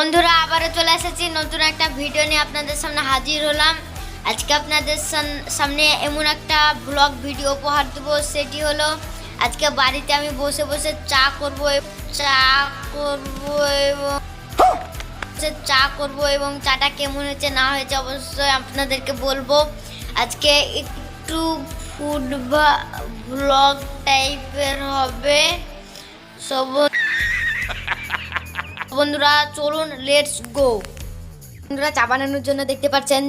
বন্ধুরা, আবারও চলে এসেছি নতুন একটা ভিডিও নিয়ে আপনাদের সামনে হাজির হলাম। আজকে আপনাদের সাম- সামনে এমন একটা ব্লগ ভিডিও উপহার দেবো, সেটি হলো, আজকে বাড়িতে আমি বসে বসে চা করব চা করব এবং চা করব এবং চাটা কেমন হয়েছে না হয়েছে অবশ্যই আপনাদেরকে বলব। আজকে একটু ফুড বা ব্লগ টাইপের হবে। সব বন্ধুরা, চলুন লেটস গো বন্ধুরা, চা বানানোর জন্য দেখতে পাচ্ছেন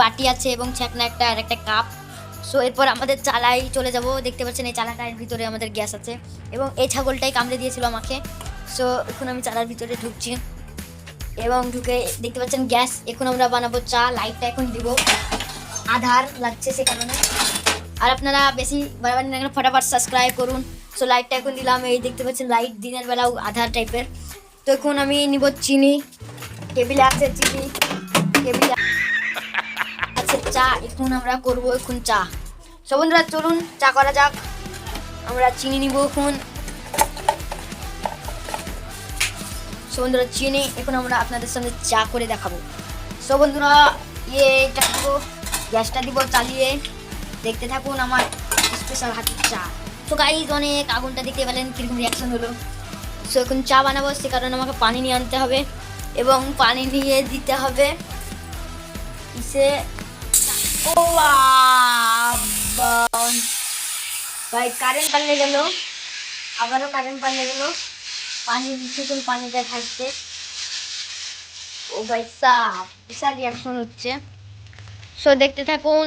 বাটি আছে এবং ছ্যাকনা একটা আর একটা কাপ সো এরপর আমাদের চালাই চলে যাব। দেখতে পাচ্ছেন এই চালাটার ভিতরে আমাদের গ্যাস আছে এবং এই ছাগলটাই কামড়ে দিয়েছিল আমাকে। সো এখন আমি চালার ভিতরে ঢুকছি এবং ঢুকে দেখতে পাচ্ছেন গ্যাস। এখন আমরা বানাবো চা লাইটটা এখন দিব। আধার লাগছে সে কারণে। আর আপনারা বেশি বারবার না ফটাফট সাবস্ক্রাইব করুন। সো লাইটটা এখন দিলাম। এই দেখতে পাচ্ছেন লাইট দিনের বেলাও আধার টাইপের তো এখন আমি নিব চিনি, টেবিলে আছে চিনি, টেবিলে আছে চা, এখন আমরা করব এখন চা। সো বন্ধুরা, চলুন, চা করা যাক। আমরা চিনি নিব এখন। সো বন্ধুরা, চিনি, এখন আমরা আপনাদের সামনে চা করে দেখাবো। সো বন্ধুরা ইয়ে এটা দিব, গ্যাসটা দিব চালিয়ে। দেখতে থাকুন আমার স্পেশাল হাতের চা। তো গাইজ অনেক আগুনটা দেখতে পেলেন, কীরকম রিয়াকশন হলো। সো এখন চা বানাবো, সে কারণে আমাকে পানি নিয়ে আনতে হবে এবং পানি নিয়ে দিতে হবে সে ও! ভাই কারেন্ট পালিয়ে গেল। আবারও কারেন্ট পালিয়ে গেল। পানি দিচ্ছে তো পানিটা থাকছে ও ভাই, সাপ, বিশাল রিয়াকশন হচ্ছে। সো দেখতে থাকুন,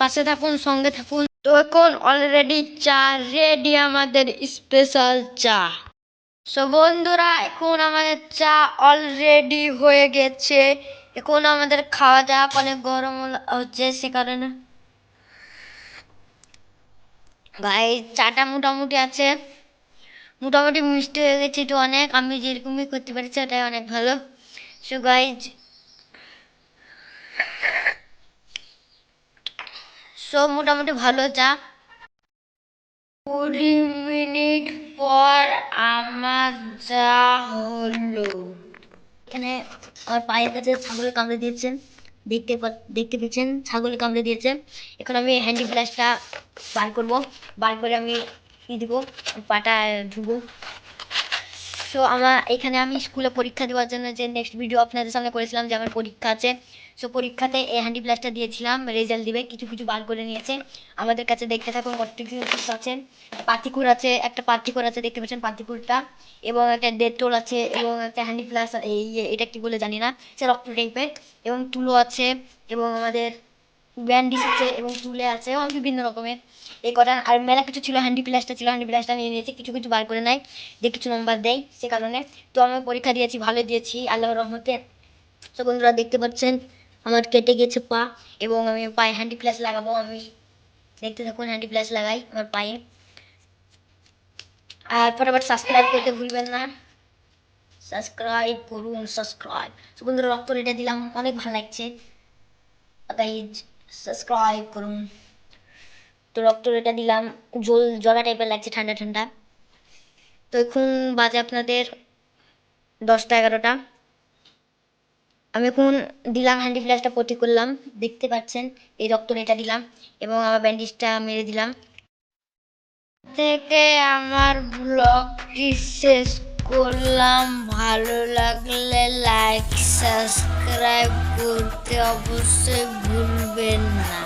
পাশে থাকুন, সঙ্গে থাকুন। তো এখন অলরেডি চা রেডি আমাদের স্পেশাল চা। সো বন্ধুরা, এখন আমাদের চা অলরেডি হয়ে গেছে। এখন আমাদের খাওয়া যাক, অনেক গরম হচ্ছে সে কারণে। ভাই, চাটা মোটামুটি আছে। মোটামুটি মিষ্টি হয়ে গেছে তো অনেক। আমি যেরকমই করতে পারছি ওটাই অনেক ভালো। সো গাইজ সো মোটামুটি ভালো চা। কুড়ি মিনিট পর আমার যা হলো। এখানে আমার পায়ের কাছে ছাগল কামড়ে দিয়েছেন। দেখতে দেখতে পেয়েছেন ছাগল কামড়ে দিয়েছে এখন আমি হ্যান্ডি ফ্ল্যাশটা বার করব। বার করে আমি কি দিব, পাটা ধুবো। সো আমার এখানে আমি স্কুলে পরীক্ষা দেওয়ার জন্য যে নেক্সট ভিডিও আপনাদের সামনে করেছিলাম যে আমার পরীক্ষা আছে। সো পরীক্ষাতে এই হ্যান্ডি প্লাসটা দিয়েছিলাম রেজাল্ট দিবে, কিছু কিছু বার করে নিয়েছে। আমাদের কাছে দেখতে থাকুন কত কিছু আছে। পাতিকুর আছে, একটা পাতিকুর আছে, দেখতে পাচ্ছেন পাতিকুরটা। এবং একটা ডেটল আছে, এবং একটা হ্যান্ডি প্লাস এই এটা কি বলে জানি না। সে রক্ত টাইপের এবং তুলো আছে, এবং আমাদের ব্যান্ডিজ আছে এবং তুলে আছে এবং বিভিন্ন রকমের। এই কটা আর মেলা কিছু ছিল হ্যান্ডি প্লাসটা ছিল হ্যান্ডি প্লাসটা নিয়ে নিয়েছি, কিছু কিছু বার করে নেয় যে কিছু নম্বর দেয় সে কারণে। তো আমি পরীক্ষা দিয়েছি, ভালো দিয়েছি, আল্লাহর রহমতে। তো বন্ধুরা দেখতে পাচ্ছেন, আমার কেটে গেছে পা এবং আমি পায়ে হ্যান্ডি প্লাস লাগাবো, আমি দেখতে থাকুন হ্যান্ডি প্লাস লাগাই আমার পায়ে। আর ফটাফট সাবস্ক্রাইব করতে ভুলবেন না। সাবস্ক্রাইব করুন সাবস্ক্রাইব বন্ধুরা রক্ত রেটে দিলাম, অনেক ভালো লাগছে। গাইজ সাবস্ক্রাইব করুন। তো রক্ত রেটা দিলাম। জল, জলা টাইপের লাগছে ঠান্ডা ঠান্ডা। তো এখন বাজে আপনাদের দশটা এগারোটা। আমি এখন দিলাম হ্যান্ডি ফ্ল্যাশটা পটি করলাম। দেখতে পাচ্ছেন, এই রক্ত রেটা দিলাম এবং আমার ব্যান্ডেজটা মেরে দিলাম। থেকে আমার ব্লগটি শেষ করলাম। ভালো লাগলে লাইক সাবস্ক্রাইব করতে অবশ্যই ভুলবেন না।